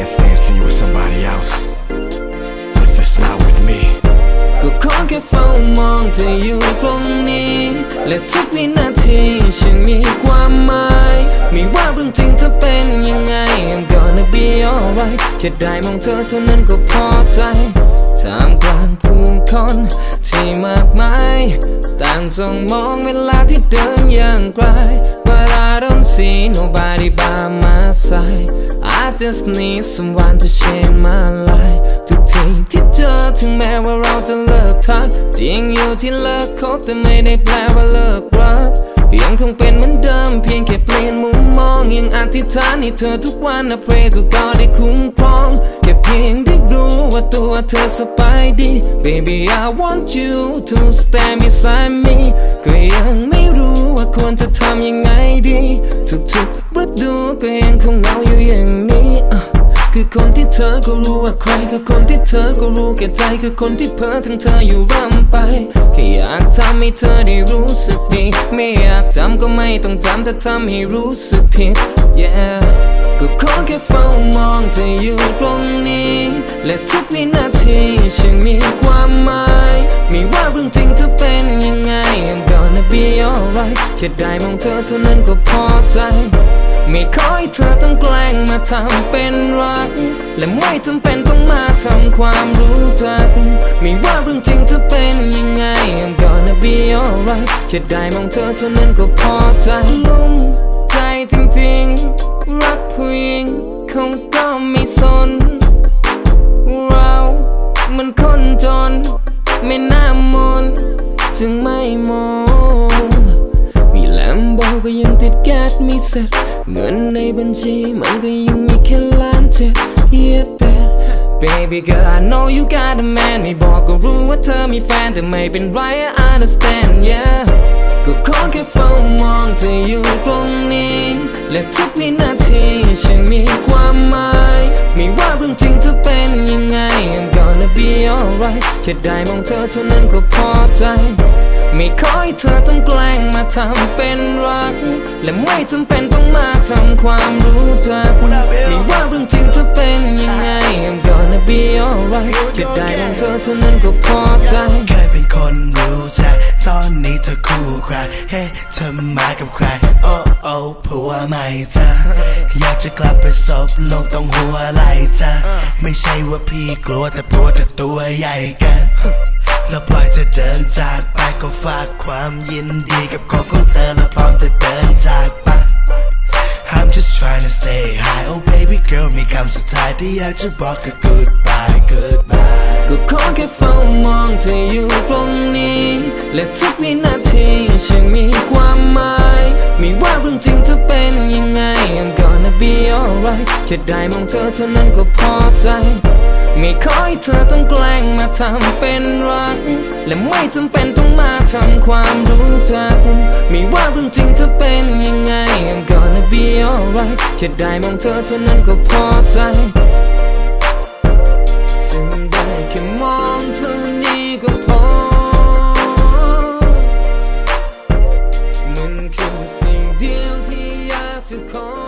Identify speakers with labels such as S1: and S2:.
S1: handstand, see with somebody else. If it's not with me.
S2: ก็คงแค่เฝ้ามองเธออยู่ตรงนี้ และทุกวินาทีฉันมีความหมายไม่ว่าเรื่องจริงจะเป็นยังไง I'm gonna be alright แค่ได้มองเธอเท่านั้นก็พอใจท่ามกลางผู้คนที่มากมาย ต่างจ้องมองเวลาที่เดินอย่างไกล But I don't see nobody by my just need someone to change my life ทุกทีที่เจอถึงแม้ว่าเราจะเลิกทักจริงอยู่ที่เลิกคบแต่ไม่ได้แปลว่าเลิกรักยังคงเป็นเหมือนเดิมเพียงแค่เปลี่ยนมุมมองยังอธิษฐานให้เธอทุกวันนะ pray to God ได้คุ้มครองแค่เพียงได้รู้ว่าตัวเธอสบายดี baby I want you to stand beside me ก็ยังไม่รู้ว่าควรจะทำยังไงดี ทุกๆฤดูก็ยังคงเหงาอยู่อย่างนี้ คือคนที่เธอก็รู้ว่าใคร คือคนที่เธอก็รู้แก่ใจคือคนที่เพ้อถึงเธออยู่ร่ำไปแค่อยากทำให้เธอได้รู้สึกดีไม่อยากจำก็ไม่ต้องจำถ้าทำให้รู้สึกผิด yeah ก็ขอแค่เฝ้ามองเธออยู่ตรงนี้ และทุกวินาทีฉันมีความ alright แค่ได้มองเธอเท่านั้นก็พอใจ ไม่ขอให้เธอต้องแกล้งมาทำเป็นรัก และไม่จำเป็นต้องมาทำความรู้จัก ไม่ว่าเรื่องจริงจะเป็นยังไง I'm gonna be alright แค่ได้มองเธอเท่านั้นก็พอใจลุ่มใจจริงๆ รักผู้หญิงคงต้องไม่สน เรา มันคนจนไม่น่า ม่เสร็จ เงินในบัญชีมันก็ยังมีแค่ล้านเจ็ดเยียแต่ Baby girl I know you got a man ไม่บอกก็รู้ว่าเธอมีแฟนแต่ไม่เป็นไร I understand yeah ก็ขอแค่เฝ้ามองเธออยู่ตรงนี้ และทุกวินาทีฉันมีความหมาย ไม่ว่าเรื่องจริงจะเป็นยังไง I'm gonna be alright แค่ได้มองเธอเท่านั้นก็พอใจ ไม่ขอให้เธอต้องแกล้งมาทำเป็นรัก และไม่จำเป็นต้องมาทำความรู้จัก
S3: What up, Bill?
S2: ไม่ว่าเรื่องจริงจะเป็นยังไง I'm gonna be alright แค่ได้มองเธอเท่านั้นก็พอใจ
S3: เคยเป็นคนรู้ใจ ตอนนี้เธอคู่ใครเฮ้เธอมากับใคร โอ้โอ้ผัวใหม่จ้ะอยากจะกลับไปซบลงตรงหัวไหล่จ้ะไม่ใช่ว่าพี่กลัวแต่ผัวเธอตัวใหญ่กันแล้วปล่อยเธอเดินจากไปก็ฝากความยินดีกับคนของเธอแล้วพร้อมจะเดินจากไป I'm just trying to say hi oh baby girl มีคำสุดท้ายที่อยากจะบอกคือ goodbye goodbye
S2: ก็ขอแค่เฝ้ามองเธออยู่ตรงนี้ และทุกวินาทีฉันมีความหมายไม่ว่าเรื่องจริงจะเป็นยังไง I'm gonna be alright แค่ได้มองเธอเท่านั้นก็พอใจ ไม่ขอให้เธอต้องแกล้งมาทำเป็นรัก และไม่จำเป็นต้องมาทำความรู้จัก ไม่ว่าเรื่องจริงจะเป็นยังไง I'm gonna be alright แค่ได้มองเธอเท่านั้นก็พอใจจึงได้แค่มองเธอนี้ก็พอ มันคือสิ่งเดียวที่อยากจะขอ